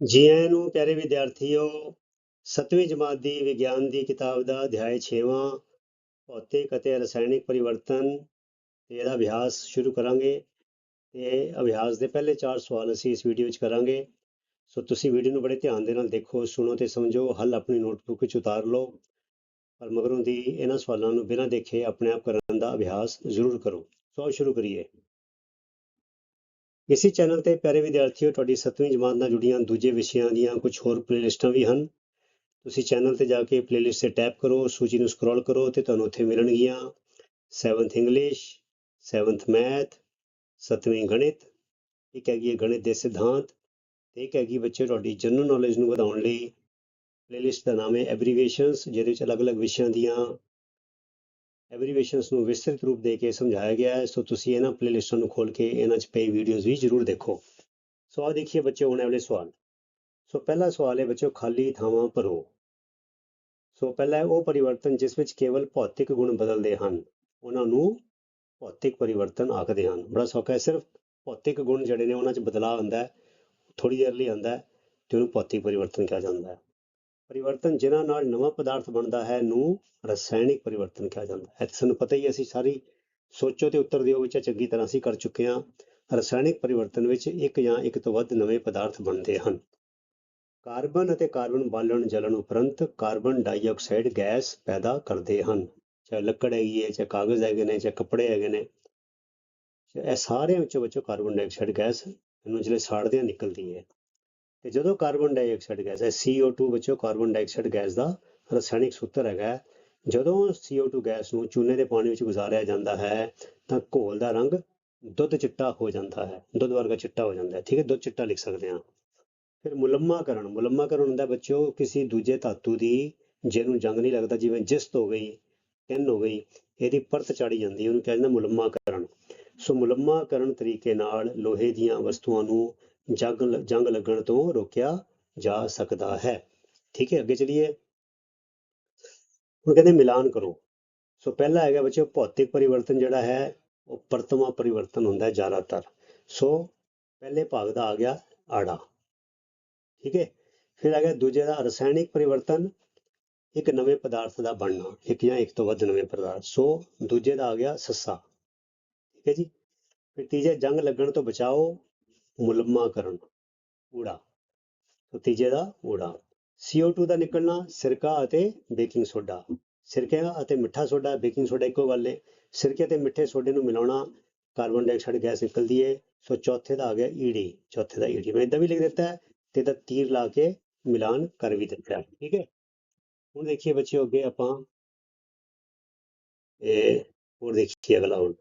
ਜੀ ਆਇਆਂ ਨੂੰ ਪਿਆਰੇ ਵਿਦਿਆਰਥੀਓ, ਸੱਤਵੀਂ ਜਮਾਤ ਦੀ ਵਿਗਿਆਨ ਦੀ ਕਿਤਾਬ ਦਾ ਅਧਿਆਇ 6ਵਾਂ ਭੌਤਿਕ ਅਤੇ ਰਸਾਇਣਿਕ ਪਰਿਵਰਤਨ ਤੇ ਇਹਦਾ ਅਭਿਆਸ ਸ਼ੁਰੂ ਕਰਾਂਗੇ ਤੇ ਅਭਿਆਸ ਦੇ ਪਹਿਲੇ ਚਾਰ ਸਵਾਲ ਅਸੀਂ ਇਸ ਵੀਡੀਓ ਵਿੱਚ ਕਰਾਂਗੇ। ਸੋ ਤੁਸੀਂ ਵੀਡੀਓ ਨੂੰ ਬੜੇ ਧਿਆਨ ਦੇ ਨਾਲ ਦੇਖੋ, ਸੁਣੋ ਤੇ ਸਮਝੋ, ਹੱਲ ਆਪਣੀ ਨੋਟਬੁੱਕ ਵਿੱਚ ਉਤਾਰ ਲਓ, ਪਰ ਮਗਰੋਂ ਦੀ ਇਹਨਾਂ ਸਵਾਲਾਂ ਨੂੰ ਬਿਨਾਂ ਦੇਖੇ ਆਪਣੇ ਆਪ ਕਰਨ ਦਾ ਅਭਿਆਸ ਜ਼ਰੂਰ ਕਰੋ। ਸੋ ਸ਼ੁਰੂ ਕਰੀਏ। ਇਸੇ ਚੈਨਲ ਤੇ ਪਿਆਰੇ ਵਿਦਿਆਰਥੀਓ, ਤੁਹਾਡੀ 7ਵੀਂ ਜਮਾਤ ਨਾਲ ਜੁੜੀਆਂ ਦੂਜੇ ਵਿਸ਼ਿਆਂ ਦੀਆਂ ਕੁਝ ਹੋਰ ਪਲੇਲਿਸਟਾਂ ਵੀ ਹਨ। ਤੁਸੀਂ ਚੈਨਲ ਤੇ ਜਾ ਕੇ ਪਲੇਲਿਸਟ ਤੇ ਟੈਪ ਕਰੋ, ਸੂਚੀ ਨੂੰ ਸਕਰੋਲ ਕਰੋ ਤੇ ਤੁਹਾਨੂੰ ਉੱਥੇ ਮਿਲਣਗੀਆਂ। 7th ਇੰਗਲਿਸ਼ 7th ਮੈਥ 7ਵੀਂ ਗਣਿਤ, ਇੱਕ ਹੈਗੀ ਹੈ ਗਣਿਤ ਦੇ ਸਿਧਾਂਤ ਤੇ ਇੱਕ ਹੈਗੀ ਬੱਚੇ ਤੁਹਾਡੀ ਜਨਰਲ ਨੌਲੇਜ ਨੂੰ ਵਧਾਉਣ ਲਈ। ਪਲੇਲਿਸਟ ਦਾ ਨਾਮ ਹੈ ਐਬਰੀਵੇਸ਼ਨਸ ਜਿਹਦੇ ਵਿੱਚ ਅਲੱਗ-ਅਲੱਗ ਵਿਸ਼ਿਆਂ ਦੀਆਂ ਐਬਰੀਵੇਸ਼ਨਸ ਨੂੰ ਵਿਸਤ੍ਰਿਤ ਰੂਪ ਦੇ ਕੇ ਸਮਝਾਇਆ ਗਿਆ ਹੈ, ਸੋ ਤੁਸੀਂ ਇਹਨਾਂ ਪਲੇਲਿਸਟਾਂ ਨੂੰ ਖੋਲ ਕੇ ਇਹਨਾਂ 'ਚ ਪਈ ਵੀਡੀਓਜ਼ ਵੀ ਜ਼ਰੂਰ ਦੇਖੋ। ਸੋ ਆਓ ਦੇਖੀਏ ਬੱਚੇ ਹੁਣ ਵਾਲੇ ਸਵਾਲ। ਸੋ ਪਹਿਲਾ ਸਵਾਲ ਹੈ ਬੱਚੋ ਖਾਲੀ ਥਾਵਾਂ ਭਰੋ। ਸੋ ਪਹਿਲਾ ਹੈ ਉਹ ਪਰਿਵਰਤਨ ਜਿਸ ਵਿੱਚ ਕੇਵਲ ਭੌਤਿਕ ਗੁਣ ਬਦਲਦੇ ਹਨ, ਉਹਨਾਂ ਨੂੰ ਭੌਤਿਕ ਪਰਿਵਰਤਨ ਆਖਦੇ ਹਨ। ਬੜਾ ਸੌਖਾ ਹੈ, ਸਿਰਫ ਭੌਤਿਕ ਗੁਣ ਜਿਹੜੇ ਨੇ ਉਹਨਾਂ 'ਚ ਬਦਲਾਅ ਆਉਂਦਾ ਹੈ ਥੋੜੀ ਦੇਰ ਲਈ ਆਉਂਦਾ ਹੈ ਤੇ ਉਹਨੂੰ ਭੌਤਿਕ ਪਰਿਵਰਤਨ ਕਿਹਾ ਜਾਂਦਾ ਹੈ। ਪਰਿਵਰਤਨ ਜਿਨ੍ਹਾਂ ਨਾਲ ਨਵਾਂ ਪਦਾਰਥ ਬਣਦਾ ਹੈ, ਨੂੰ ਰਸਾਇਣਿਕ ਪਰਿਵਰਤਨ ਕਿਹਾ ਜਾਂਦਾ ਹੈ। ਇਹ ਸਾਨੂੰ ਪਤਾ ਹੀ ਅਸੀਂ ਸਾਰੀ ਸੋਚੋ ਤੇ ਉੱਤਰ ਦਿਓ, ਵਿੱਚ ਚੰਗੀ ਤਰ੍ਹਾਂ ਅਸੀਂ ਕਰ ਚੁੱਕੇ ਹਾਂ। ਰਸਾਇਣਿਕ ਪਰਿਵਰਤਨ ਵਿੱਚ ਇੱਕ ਜਾਂ ਇੱਕ ਤੋਂ ਵੱਧ ਨਵੇਂ ਪਦਾਰਥ ਬਣਦੇ ਹਨ। ਕਾਰਬਨ ਅਤੇ ਕਾਰਬਨ ਬਾਲਣ ਜਲਣ ਉਪਰੰਤ ਕਾਰਬਨ ਡਾਈਆਕਸਾਈਡ ਗੈਸ ਪੈਦਾ ਕਰਦੇ ਹਨ। ਚਾਹੇ ਲੱਕੜ ਹੈਗੀ ਹੈ, ਚਾਹੇ ਕਾਗਜ਼ ਹੈਗੇ ਨੇ, ਚਾਹੇ ਕੱਪੜੇ ਹੈਗੇ ਨੇ। ਇਹ ਸਾਰਿਆਂ ਵਿੱਚੋਂ ਵਿੱਚੋਂ ਕਾਰਬਨ ਡਾਈਆਕਸਾਈਡ ਗੈਸ ਇਹਨੂੰ ਜਿਹੜੇ ਸਾੜਦਿਆਂ ਨਿਕਲਦੀ ਹੈ। ਤੇ ਜਦੋਂ ਕਾਰਬਨ ਡਾਈਆਕਸਾਈਡ ਗੈਸ ਹੈ CO2 ਵਿੱਚੋਂ ਕਾਰਬਨ ਡਾਈਆਕਸਾਈਡ ਗੈਸ ਦਾ ਰਸਾਇਣਿਕ ਸੂਤਰ ਹੈਗਾ ਹੈ। ਜਦੋਂ CO2 ਗੈਸ ਨੂੰ ਚੂਨੇ ਦੇ ਪਾਣੀ ਵਿੱਚ ਗੁਜ਼ਾਰਿਆ ਜਾਂਦਾ ਹੈ, ਤਾਂ ਘੋਲ ਦਾ ਰੰਗ ਦੁੱਧ ਚਿੱਟਾ ਹੋ ਜਾਂਦਾ ਹੈ। ਦੁੱਧ ਵਰਗਾ ਚਿੱਟਾ ਹੋ ਜਾਂਦਾ ਹੈ। ਠੀਕ ਹੈ, ਦੁੱਧ ਚਿੱਟਾ ਲਿਖ ਸਕਦੇ ਹਾਂ। ਫਿਰ ਮੁਲੰਮਾਕਰਨ ਮੁਲੰਮਾਕਰਨ ਹੁੰਦਾ ਬੱਚਿਓ, ਕਿਸੇ ਦੂਜੇ ਧਾਤੂ ਦੀ, ਜਿਹਨੂੰ ਜੰਗ ਨਹੀਂ ਲੱਗਦਾ, ਜਿਵੇਂ ਜਿਸਤ ਹੋ ਗਈ ਟਿਨ ਹੋ ਗਈ, ਇਹਦੀ ਪਰਤ ਚਾੜੀ ਜਾਂਦੀ ਹੈ। ਉਹਨੂੰ ਕਹਿੰਦੇ ਨੇ ਮੁਲੰਮਾਕਰਨ। ਸੋ ਮੁਲੰਮਾਕਰਨ ਤਰੀਕੇ ਨਾਲ ਲੋਹੇ ਦੀਆਂ ਵਸਤੂਆਂ ਨੂੰ ਜੰਗ ਜੰਗ ਲੱਗਣ ਤੋਂ ਰੋਕਿਆ ਜਾ ਸਕਦਾ ਹੈ। ਠੀਕ ਹੈ, ਅੱਗੇ ਚਲੀਏ। ਹੁਣ ਕਹਿੰਦੇ ਮਿਲਾਨ ਕਰੋ। ਸੋ ਪਹਿਲਾ ਹੈਗਾ ਬੱਚਿਓ, ਭੌਤਿਕ ਪਰਿਵਰਤਨ ਜਿਹੜਾ ਹੈ, ਉਹ ਪ੍ਰਤਮਾ ਪਰਿਵਰਤਨ ਹੁੰਦਾ ਹੈ ਜ਼ਿਆਦਾਤਰ। ਸੋ ਪਹਿਲੇ ਭਾਗ ਦਾ ਆ ਗਿਆ ਆੜਾ। ਠੀਕ ਹੈ, ਫਿਰ ਆ ਗਿਆ ਦੂਜੇ ਦਾ ਰਸਾਇਣਿਕ ਪਰਿਵਰਤਨ। ਇੱਕ ਨਵੇਂ ਪਦਾਰਥ ਦਾ ਬਣਨਾ, ਇੱਕ ਜਾਂ ਇੱਕ ਤੋਂ ਵੱਧ ਨਵੇਂ ਪਦਾਰਥ। ਸੋ ਦੂਜੇ ਦਾ ਆ ਗਿਆ ਸੱਸਾ। ਠੀਕ ਹੈ ਜੀ, ਫਿਰ ਤੀਜੇ ਜੰਗ ਲੱਗਣ ਤੋਂ ਬਚਾਓ। ਮੁਲਮਾ ਮੁਲੰਮਾਕਰਨ ਊੜਾ। ਸੋ ਤੀਜੇ ਦਾ ਊੜਾ। CO2 ਦਾ ਨਿਕਲਣਾ ਸਿਰਕਾ ਅਤੇ ਬੇਕਿੰਗ ਸੋਡਾ। ਸਿਰਕੇ ਅਤੇ ਮਿੱਠਾ ਸੋਡਾ, ਬੇਕਿੰਗ ਸੋਡਾ ਇੱਕੋ ਗੱਲ ਹੈ ਸਿਰਕੇ ਤੇ ਮਿੱਠੇ ਸੋਡੇ ਨੂੰ ਮਿਲਾਉਣਾ, ਕਾਰਬਨ ਡਾਈਆਕਸਾਈਡ ਗੈਸ ਨਿਕਲਦੀ ਹੈ ਸੋ ਚੌਥੇ ਦਾ ਆ ਗਿਆ ਈੜੀ, ਚੌਥੇ ਦਾ ਈੜੀ। ਮੈਂ ਇਦਾਂ ਵੀ ਲਿਖ ਦਿੱਤਾ ਹੈ, ਤੇ ਇਹਦਾ ਤੀਰ ਲਾ ਕੇ ਮਿਲਾਨ ਕਰ ਵੀ ਦਿੱਤਾ ਠੀਕ ਹੈ? ਹੁਣ ਦੇਖੀਏ ਬੱਚਿਓ, ਅੱਗੇ ਆਪਾਂ ਇਹ ਹੋਰ ਦੇਖੀਏ ਅਗਲਾ ਹੁਣ।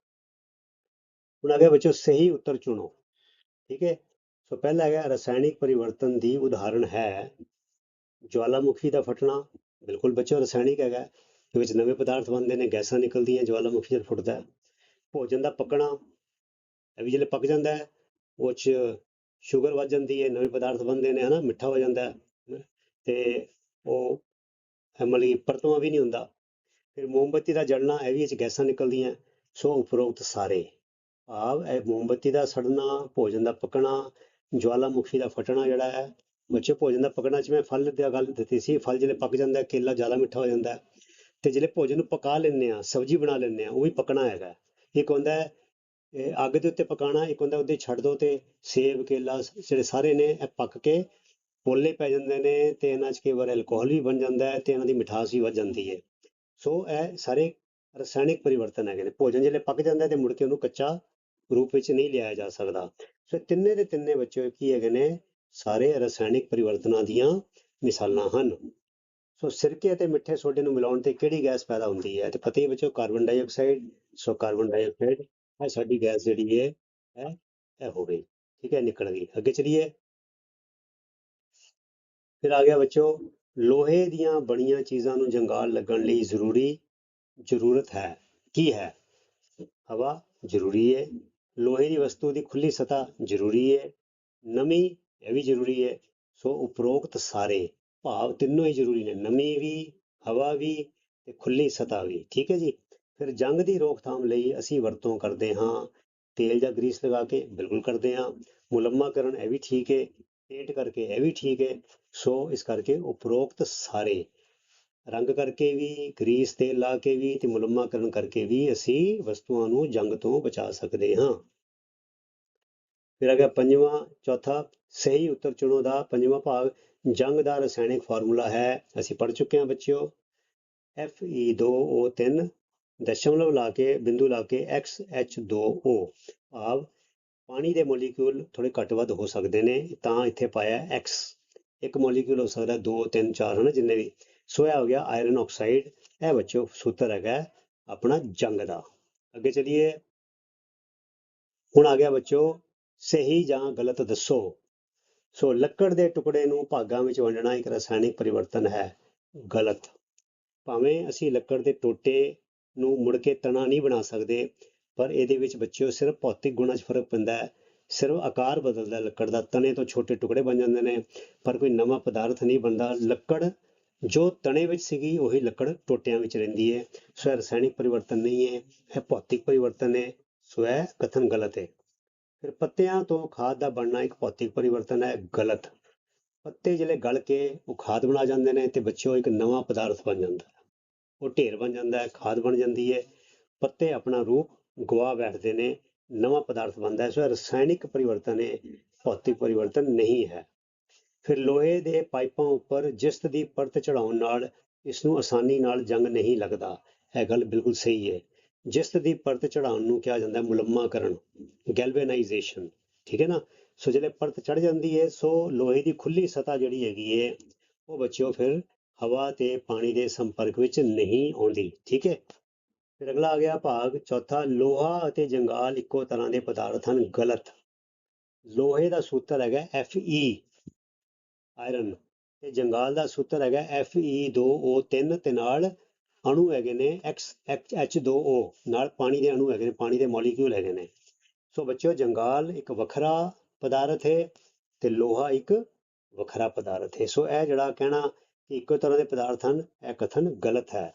ਹੁਣ ਆ ਗਿਆ ਬੱਚਿਓ, ਸਹੀ ਉੱਤਰ ਚੁਣੋ। ਠੀਕ ਹੈ? ਸੋ ਪਹਿਲਾ ਹੈਗਾ ਰਸਾਇਣਿਕ ਪਰਿਵਰਤਨ ਦੀ ਉਦਾਹਰਣ ਹੈ ਜਵਾਲਾਮੁਖੀ ਦਾ ਫਟਣਾ। ਬਿਲਕੁਲ ਬੱਚਿਓ, ਰਸਾਇਣਿਕ ਹੈਗਾ, ਇਹਦੇ ਵਿੱਚ ਨਵੇਂ ਪਦਾਰਥ ਬਣਦੇ ਨੇ, ਗੈਸਾਂ ਨਿਕਲਦੀਆਂ, ਜਵਾਲਾਮੁਖੀ ਜਦ ਫੁੱਟਦਾ ਭੋਜਨ ਦਾ ਪੱਕਣਾ, ਇਹ ਵੀ ਜਿਹੜੇ ਪੱਕ ਜਾਂਦਾ ਹੈ, ਉਹ 'ਚ ਸ਼ੂਗਰ ਵੱਧ ਜਾਂਦੀ ਹੈ, ਨਵੇਂ ਪਦਾਰਥ ਬਣਦੇ ਨੇ, ਹਨਾ, ਮਿੱਠਾ ਹੋ ਜਾਂਦਾ ਹੈ। ਤੇ ਉਹ ਅਮਲੀ ਪਰਤਵਾ ਵੀ ਨਹੀਂ ਹੁੰਦਾ। ਫਿਰ ਮੋਮਬੱਤੀ ਦਾ ਜਲਣਾ, ਇਹ ਵੀ ਇਹ 'ਚ ਗੈਸਾਂ ਨਿਕਲਦੀਆਂ, ਸੋ ਉਪਰੋਕਤ ਸਾਰੇ। ਭਾਵ ਇਹ ਮੋਮਬੱਤੀ ਦਾ ਸੜਨਾ, ਭੋਜਨ ਦਾ ਪੱਕਣਾ, ਜਵਾਲਾਮੁਖੀ ਦਾ ਫਟਣਾ ਜਿਹੜਾ ਹੈ, ਬੱਚੇ ਭੋਜਨ ਦਾ ਪੱਕਣਾ ਚ ਮੈਂ ਫਲ ਦੀ ਗੱਲ ਦਿੱਤੀ ਸੀ, ਫਲ ਜਿਹੜੇ ਪੱਕ ਜਾਂਦਾ ਕੇਲਾ ਜ਼ਿਆਦਾ ਮਿੱਠਾ ਹੋ ਜਾਂਦਾ ਤੇ ਜਿਹੜੇ ਭੋਜਨ ਨੂੰ ਪਕਾ ਲੈਂਦੇ ਆ ਸਬਜ਼ੀ ਬਣਾ ਲੈਂਦੇ ਆ ਉਹ ਵੀ ਪੱਕਣਾ ਹੈਗਾ ਇੱਕ ਹੁੰਦਾ ਅੱਗ ਦੇ ਉੱਤੇ ਪਕਾਣਾ ਇੱਕ ਹੁੰਦਾ ਉਹਦੇ ਛੱਡ ਦੋ ਤੇ ਸੇਬ, ਕੇਲਾ, ਜਿਹੜੇ ਸਾਰੇ ਨੇ, ਇਹ ਪੱਕ ਕੇ ਪੋਲੇ ਪੈ ਜਾਂਦੇ ਨੇ ਤੇ ਇਹਨਾਂ 'ਚ ਕਈ ਵਾਰ ਐਲਕੋਹਲ ਵੀ ਬਣ ਜਾਂਦਾ ਹੈ ਤੇ ਇਹਨਾਂ ਦੀ ਮਿਠਾਸ ਵੀ ਵੱਧ ਜਾਂਦੀ ਹੈ। ਸੋ ਇਹ ਸਾਰੇ ਰਸਾਇਣਿਕ ਪਰਿਵਰਤਨ ਹੈਗੇ ਨੇ, ਭੋਜਨ ਜਿਹੜੇ ਪੱਕ ਜਾਂਦਾ ਤੇ ਮੁੜ ਕੇ ਉਹਨੂੰ ਕੱਚਾ ਰੂਪ ਵਿੱਚ ਨਹੀਂ ਲਿਆਇਆ ਜਾ ਸਕਦਾ। ਸੋ ਤਿੰਨੇ ਦੇ ਤਿੰਨੇ ਬੱਚੇ ਕੀ ਹੈਗੇ ਨੇ? ਸਾਰੇ ਰਸਾਇਣਿਕ ਪਰਿਵਰਤਨਾਂ ਦੀਆਂ ਮਿਸਾਲਾਂ ਹਨ। ਸੋ ਸਿਰਕੇ ਅਤੇ ਮਿੱਠੇ ਸੋਡੇ ਨੂੰ ਮਿਲਾਉਣ ਤੇ ਕਿਹੜੀ ਗੈਸ ਪੈਦਾ ਹੁੰਦੀ ਹੈ? ਤੇ ਪਤਾ ਹੀ ਬੱਚੋ carbon dioxide, so carbon dioxide, ਇਹ ਸਾਡੀ ਗੈਸ ਜਿਹੜੀ ਹੈ, ਇਹ ਇਹ ਹੋ ਗਈ ਠੀਕ ਹੈ, ਨਿਕਲ ਗਈ। ਅੱਗੇ ਚਲੀਏ। ਫਿਰ ਆ ਗਿਆ ਬੱਚੋ ਲੋਹੇ ਦੀਆਂ ਬਣੀਆਂ ਚੀਜ਼ਾਂ ਨੂੰ ਜੰਗਾਲ ਲੱਗਣ ਲਈ ਜ਼ਰੂਰੀ ਜ਼ਰੂਰਤ ਹੈ। ਕੀ ਹੈ? ਹਵਾ ਜ਼ਰੂਰੀ ਹੈ। ਲੋਹੇ ਦੀ ਵਸਤੂ ਦੀ ਖੁੱਲੀ ਸਤ੍ਹਾ ਜ਼ਰੂਰੀ ਹੈ ਨਮੀ ਇਹ ਵੀ ਜ਼ਰੂਰੀ ਹੈ ਸੋ ਉਪਰੋਕਤ ਸਾਰੇ ਭਾਵ ਤਿੰਨੋਂ ਹੀ ਜ਼ਰੂਰੀ ਨੇ, ਨਮੀ ਵੀ, ਹਵਾ ਵੀ ਤੇ ਖੁੱਲੀ ਸਤ੍ਹਾ ਵੀ, ਠੀਕ ਹੈ ਜੀ? ਫਿਰ ਜੰਗ ਦੀ ਰੋਕਥਾਮ ਲਈ ਅਸੀਂ ਵਰਤੋਂ ਕਰਦੇ ਹਾਂ, ਤੇਲ ਜਾਂ ਗਰੀਸ ਲਗਾ ਕੇ ਬਿਲਕੁਲ ਕਰਦੇ ਹਾਂ ਮੁਲੰਮਾ ਕਰਨ ਇਹ ਵੀ ਠੀਕ ਹੈ ਪੇਂਟ ਕਰਕੇ ਇਹ ਵੀ ਠੀਕ ਹੈ ਸੋ ਇਸ ਕਰਕੇ ਉਪਰੋਕਤ ਸਾਰੇ ਰੰਗ ਕਰਕੇ ਵੀ, ਗਰੀਸ ਤੇਲ ਲਾ ਕੇ ਵੀ ਤੇ ਮੁਲੰਮਾਕਰਨ ਕਰਕੇ ਵੀ ਅਸੀਂ ਵਸਤੂਆਂ ਨੂੰ ਜੰਗ ਤੋਂ ਬਚਾ ਸਕਦੇ ਹਾਂ। ਫਿਰ ਆ ਗਿਆ ਪੰਜਵਾਂ, ਚੌਥਾ, ਸਹੀ ਉੱਤਰ ਚੁਣੋ ਦਾ ਪੰਜਵਾਂ ਭਾਗ। ਜੰਗ ਦਾ ਰਸਾਇਣਿਕ ਫਾਰਮੂਲਾ ਹੈ, ਅਸੀਂ ਪੜ੍ਹ ਚੁੱਕੇ ਹਾਂ ਬੱਚਿਓ। Fe2O3 ਦਸ਼ਮਲਵ ਲਾ ਕੇ, ਬਿੰਦੂ ਲਾ ਕੇ XH2O ਭਾਵ ਪਾਣੀ ਦੇ ਮੋਲੀਕਿਊਲ ਥੋੜੇ ਘੱਟ ਵੱਧ ਹੋ ਸਕਦੇ ਨੇ, ਤਾਂ ਇੱਥੇ ਪਾਇਆ X ਇੱਕ ਮੋਲੀਕਿਊਲ ਹੋ ਸਕਦਾ 2 3 4 ਹਨ ਜਿੰਨੇ ਵੀ। ਸੋ ਇਹ ਹੋ ਗਿਆ ਆਇਰਨ ਆਕਸਾਈਡ ਇਹ ਬੱਚਿਓ ਸੂਤਰ ਹੈਗਾ ਆਪਣਾ ਜੰਗ ਦਾ। ਅੱਗੇ ਚਲੀਏ। ਹੁਣ ਆ ਗਿਆ ਬੱਚਿਓ, ਸਹੀ ਜਾਂ ਗਲਤ ਦੱਸੋ। ਸੋ ਲੱਕੜ ਦੇ ਟੁਕੜੇ ਨੂੰ ਭਾਗਾਂ ਵਿੱਚ ਵੰਡਣਾ ਇੱਕ ਰਸਾਇਣਿਕ ਪਰਿਵਰਤਨ ਹੈ, ਗਲਤ। ਭਾਵੇਂ ਅਸੀਂ ਲੱਕੜ ਦੇ ਟੋਟੇ ਨੂੰ ਮੁੜ ਕੇ ਤਣਾ ਨਹੀਂ ਬਣਾ ਸਕਦੇ, ਪਰ ਇਹਦੇ ਵਿੱਚ ਬੱਚਿਓ ਸਿਰਫ ਭੌਤਿਕ ਗੁਣਾਂ 'ਚ ਫ਼ਰਕ ਪੈਂਦਾ ਹੈ। ਸਿਰਫ ਆਕਾਰ ਬਦਲਦਾ ਲੱਕੜ ਦਾ ਤਣੇ ਤੋਂ ਛੋਟੇ ਟੁਕੜੇ ਬਣ ਜਾਂਦੇ ਨੇ, ਪਰ ਕੋਈ ਨਵਾਂ ਪਦਾਰਥ ਨਹੀਂ ਬਣਦਾ। ਲੱਕੜ ਜੋ ਤਣੇ ਵਿੱਚ ਸੀਗੀ, ਉਹੀ ਲੱਕੜ ਟੋਟਿਆਂ ਵਿੱਚ ਰਹਿੰਦੀ ਹੈ ਸੋ ਇਹ ਰਸਾਇਣਿਕ ਪਰਿਵਰਤਨ ਨਹੀਂ ਹੈ ਇਹ ਭੌਤਿਕ ਪਰਿਵਰਤਨ ਹੈ ਸੋ ਇਹ ਕਥਨ ਗਲਤ ਹੈ ਫਿਰ ਪੱਤਿਆਂ ਤੋਂ ਖਾਦ ਦਾ ਬਣਨਾ ਇੱਕ ਭੌਤਿਕ ਪਰਿਵਰਤਨ ਹੈ, ਗਲਤ। ਪੱਤੇ ਜਿਹੜੇ ਗਲ ਕੇ ਉਹ ਖਾਦ ਬਣਾ ਜਾਂਦੇ ਨੇ ਤੇ ਬੱਚਿਓ ਇੱਕ ਨਵਾਂ ਪਦਾਰਥ ਬਣ ਜਾਂਦਾ ਹੈ। ਉਹ ਢੇਰ ਬਣ ਜਾਂਦਾ ਹੈ, ਖਾਦ ਬਣ ਜਾਂਦੀ ਹੈ ਪੱਤੇ ਆਪਣਾ ਰੂਪ ਗਵਾ ਬੈਠਦੇ ਨੇ, ਨਵਾਂ ਪਦਾਰਥ ਬਣਦਾ ਹੈ। ਸੋ ਰਸਾਇਣਿਕ ਪਰਿਵਰਤਨ ਹੈ ਭੌਤਿਕ ਪਰਿਵਰਤਨ ਨਹੀਂ ਹੈ। ਫਿਰ ਲੋਹੇ ਦੇ ਪਾਈਪਾਂ ਉੱਪਰ ਜਿਸਤ ਦੀ ਪਰਤ ਚੜਾਉਣ ਨਾਲ ਇਸ ਨੂੰ ਆਸਾਨੀ ਨਾਲ ਜੰਗ ਨਹੀਂ ਲੱਗਦਾ। ਇਹ ਗੱਲ ਬਿਲਕੁਲ ਸਹੀ ਹੈ। ਜਿਸਤ ਦੀ ਪਰਤ ਚੜਾਉਣ ਨੂੰ ਕਿਹਾ ਜਾਂਦਾ ਹੈ ਮੁਲੰਮਾਕਰਨ ਗੈਲਵੇਨਾਈਜੇਸ਼ਨ ਠੀਕ ਹੈ ਨਾ? ਸੋ ਜਿਹੜੇ ਪਰਤ ਚੜ ਜਾਂਦੀ ਹੈ, ਸੋ ਲੋਹੇ ਦੀ ਖੁੱਲੀ ਸਤ੍ਹਾ ਜਿਹੜੀ ਹੈਗੀ ਹੈ, ਉਹ ਬੱਚਿਓ ਫਿਰ ਹਵਾ ਤੇ ਪਾਣੀ ਦੇ ਸੰਪਰਕ ਵਿੱਚ ਨਹੀਂ ਆਉਂਦੀ, ਠੀਕ ਹੈ? ਫਿਰ ਅਗਲਾ ਆ ਗਿਆ ਭਾਗ, ਚੌਥਾ, ਲੋਹਾ ਅਤੇ ਜੰਗਾਲ ਇੱਕੋ ਤਰ੍ਹਾਂ ਦੇ ਪਦਾਰਥ ਹਨ, ਗਲਤ। ਲੋਹੇ ਦਾ ਸੂਤਰ ਹੈਗਾ Fe ਆਇਰਨ ਤੇ ਜੰਗਾਲ ਦਾ ਸੂਤਰ ਹੈਗਾ Fe2O3 ਤੇ ਨਾਲ ਅਣੂ ਹੈਗੇ ਨੇ X H2O ਨਾਲ ਪਾਣੀ ਦੇ ਅਣੂ ਹੈਗੇ ਨੇ, ਪਾਣੀ ਦੇ ਮੋਲੀਕਿਊਲ ਹੈਗੇ ਨੇ। ਸੋ ਬੱਚਿਓ, ਜੰਗਾਲ ਇੱਕ ਵੱਖਰਾ ਪਦਾਰਥ ਹੈ ਤੇ ਲੋਹਾ ਇੱਕ ਵੱਖਰਾ ਪਦਾਰਥ ਹੈ ਸੋ ਇਹ ਜਿਹੜਾ ਕਹਿਣਾ ਕਿ ਇੱਕੋ ਤਰ੍ਹਾਂ ਦੇ ਪਦਾਰਥ ਹਨ, ਇਹ ਕਥਨ ਗਲਤ ਹੈ।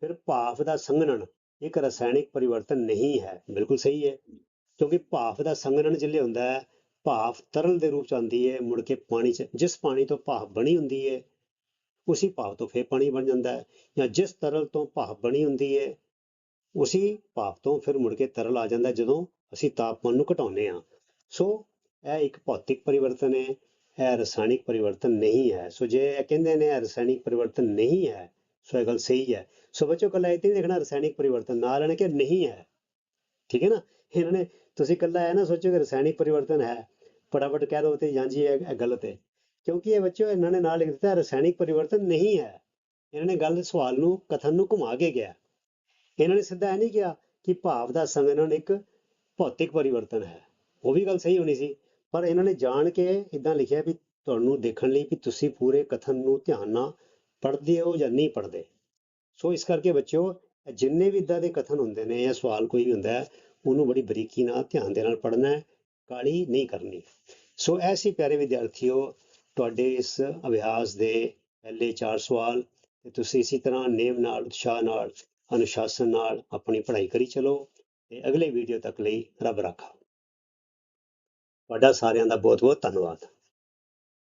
ਫਿਰ ਭਾਫ ਦਾ ਸੰਘਣਨ ਇੱਕ ਰਸਾਇਣਿਕ ਪਰਿਵਰਤਨ ਨਹੀਂ ਹੈ, ਬਿਲਕੁਲ ਸਹੀ ਹੈ। ਕਿਉਂਕਿ ਭਾਫ ਦਾ ਸੰਘਣਨ ਜਿਲੇ ਹੁੰਦਾ ਹੈ ਭਾਫ ਤਰਲ ਦੇ ਰੂਪ ਚ ਆਉਂਦੀ ਹੈ, ਮੁੜ ਕੇ ਪਾਣੀ ਚ, ਜਿਸ ਪਾਣੀ ਤੋਂ ਭਾਫ ਬਣੀ ਹੁੰਦੀ ਹੈ, ਉਸੇ ਭਾਫ ਤੋਂ ਫਿਰ ਪਾਣੀ ਬਣ ਜਾਂਦਾ ਹੈ, ਜਾਂ ਜਿਸ ਤਰਲ ਤੋਂ ਭਾਫ ਬਣੀ ਹੁੰਦੀ ਹੈ, ਉਸੇ ਭਾਫ ਤੋਂ ਫਿਰ ਮੁੜ ਕੇ ਤਰਲ ਆ ਜਾਂਦਾ ਜਦੋਂ ਅਸੀਂ ਤਾਪਮਾਨ ਨੂੰ ਘਟਾਉਂਦੇ ਹਾਂ। ਸੋ, ਇਹ ਇੱਕ ਭੌਤਿਕ ਪਰਿਵਰਤਨ ਹੈ, ਇਹ ਰਸਾਇਣਿਕ ਪਰਿਵਰਤਨ ਨਹੀਂ ਹੈ। ਸੋ, ਜੇ ਇਹ ਕਹਿੰਦੇ ਨੇ ਇਹ ਰਸਾਇਣਿਕ ਪਰਿਵਰਤਨ ਨਹੀਂ ਹੈ, ਸੋ ਇਹ ਗੱਲ ਸਹੀ ਹੈ। ਸੋ ਬੱਚੋ ਕੱਲਾ ਇਹ ਤੇ ਨਹੀਂ ਦੇਖਣਾ ਰਸਾਇਣਿਕ ਪਰਿਵਰਤਨ, ਨਾਲ ਲੈਣਾ ਕਿ ਨਹੀਂ ਹੈ। ਠੀਕ ਹੈ ਨਾ? ਇਹਨਾਂ ਨੇ, ਤੁਸੀਂ ਕੱਲਾ ਇਹ ਨਾ ਸੋਚੋ ਕਿ ਰਸਾਇਣਿਕ ਪਰਿਵਰਤਨ ਹੈ। ਫਟਾਫਟ ਕਹਿ ਦੋ ਤੇ ਹਾਂਜੀ ਇਹ ਇਹ ਗਲਤ ਹੈ ਕਿਉਂਕਿ ਇਹ ਬੱਚੋ ਇਹਨਾਂ ਨੇ ਨਾਲ ਲਿਖ ਦਿੱਤਾ ਰਸਾਇਣਿਕ ਪਰਿਵਰਤਨ ਨਹੀਂ ਹੈ ਇਹਨਾਂ ਨੇ ਗੱਲ ਸਵਾਲ ਨੂੰ ਕਥਨ ਨੂੰ ਘੁਮਾ ਕੇ ਗਿਆ ਇਹਨਾਂ ਨੇ ਸਿੱਧਾ ਇਹ ਨਹੀਂ ਕਿਹਾ ਕਿ ਭਾਵ ਦਾ ਸੰਗਠਨ ਇੱਕ ਭੌਤਿਕ ਪਰਿਵਰਤਨ ਹੈ ਉਹ ਵੀ ਗੱਲ ਸਹੀ ਹੋਣੀ ਸੀ ਪਰ ਇਹਨਾਂ ਨੇ ਜਾਣ ਕੇ ਇਦਾਂ ਲਿਖਿਆ ਵੀ ਤੁਹਾਨੂੰ ਦੇਖਣ ਲਈ ਵੀ ਤੁਸੀਂ ਪੂਰੇ ਕਥਨ ਨੂੰ ਧਿਆਨ ਨਾਲ ਪੜ੍ਹਦੇ ਹੋ ਜਾਂ ਨਹੀਂ ਪੜ੍ਹਦੇ ਸੋ ਇਸ ਕਰਕੇ ਬੱਚਿਓ ਜਿੰਨੇ ਵੀ ਇਦਾਂ ਦੇ ਕਥਨ ਹੁੰਦੇ ਨੇ ਜਾਂ ਸਵਾਲ ਕੋਈ ਵੀ ਹੁੰਦਾ ਹੈ ਉਹਨੂੰ ਬੜੀ ਬਰੀਕੀ ਨਾਲ ਧਿਆਨ ਦੇ ਨਾਲ ਪੜ੍ਹਨਾ ਹੈ ਕਾਲੀ ਨਹੀਂ ਕਰਨੀ। ਸੋ ਐਸੀ ਪਿਆਰੇ ਵਿਦਿਆਰਥੀਓ, ਤੁਹਾਡੇ ਇਸ ਅਭਿਆਸ ਦੇ ਪਹਿਲੇ ਚਾਰ ਸਵਾਲ ਤੇ ਤੁਸੀਂ ਇਸੇ ਤਰ੍ਹਾਂ ਨੇਮ ਨਾਲ, ਉਤਸ਼ਾਹ ਨਾਲ, ਅਨੁਸ਼ਾਸਨ ਨਾਲ ਆਪਣੀ ਪੜ੍ਹਾਈ ਕਰੀ ਚਲੋ ਤੇ ਅਗਲੇ ਵੀਡੀਓ ਤੱਕ ਲਈ ਰੱਬ ਰਾਖਾ। ਤੁਹਾਡਾ ਸਾਰਿਆਂ ਦਾ ਬਹੁਤ ਬਹੁਤ ਧੰਨਵਾਦ।